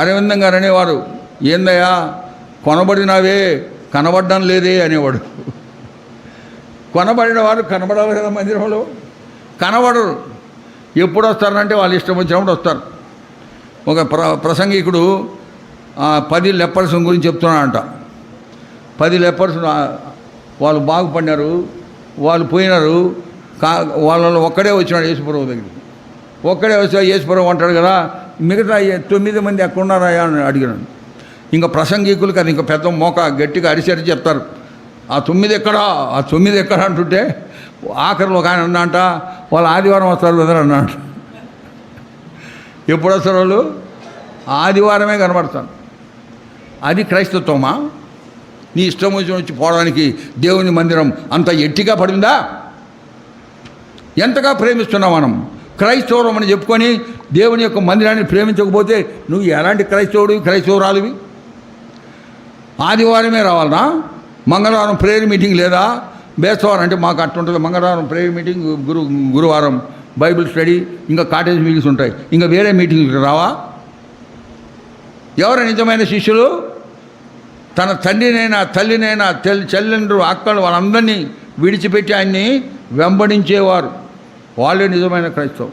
అరవిందం గారు అనేవారు ఏందయ్యా కొనబడినావే కనబడడం లేదే అనేవాడు. కొనబడిన వారు కనబడాలి కదా మందిరంలో? కనబడరు. ఎప్పుడు వస్తారంటే వాళ్ళు ఇష్టం వచ్చినప్పుడు వస్తారు. ఒక ప్ర ప్రసంగికుడు పది లెప్పర్స్ గురించి చెప్తున్నాడంట. పది లెప్పర్స్ వాళ్ళు బాగుపడినారు వాళ్ళు పోయినారు కా వాళ్ళలో ఒక్కడే వచ్చినాడు యేసుప్రభు దగ్గరికి. ఒక్కడే వచ్చి యేసుప్రభు అంటాడు కదా మిగతా తొమ్మిది మంది ఎక్కడున్నారా అని అడిగినాడు. ఇంకా ప్రసంగికులకి అది ఇంకా పెద్ద మోక గట్టిగా అరిసరి చెప్తారు. ఆ తొమ్మిది ఎక్కడా? ఆ తొమ్మిది ఎక్కడ అంటుంటే ఆఖరిలో ఒక ఆయన అన్నంట వాళ్ళు ఆదివారం వస్తారు కదా అన్నాడు ఎప్పుడు వస్తారు వాళ్ళు? ఆదివారమే కనబడతాను అది క్రైస్తత్వమా? నీ ఇష్టం వచ్చి వచ్చి పోవడానికి దేవుని మందిరం అంత ఎట్టిగా పడిందా? ఎంతగా ప్రేమిస్తున్నాం మనం? క్రైస్తవురం అని చెప్పుకొని దేవుని యొక్క మందిరాన్ని ప్రేమించకపోతే నువ్వు ఎలాంటి క్రైస్తవుడివి క్రైస్తవురాలివి? ఆదివారమే రావాలనా? మంగళవారం ప్రేయర్ మీటింగ్ లేదా? బేస్తవారం అంటే మాకు అట్టుంటుంది మంగళవారం ప్రేయర్ మీటింగ్ గురు గురువారం బైబిల్ స్టడీ ఇంకా కాటేజ్ మీటింగ్స్ ఉంటాయి. ఇంకా వేరే మీటింగ్కి రావా? ఎవరు నిజమైన శిష్యులు? తన తండ్రినైనా తల్లినైనా తెల్ చెల్లెండ్రు అక్కలు వాళ్ళందరినీ విడిచిపెట్టి ఆయన్ని వెంబడించేవారు. వాళ్ళే నిజమైన క్రైస్తవం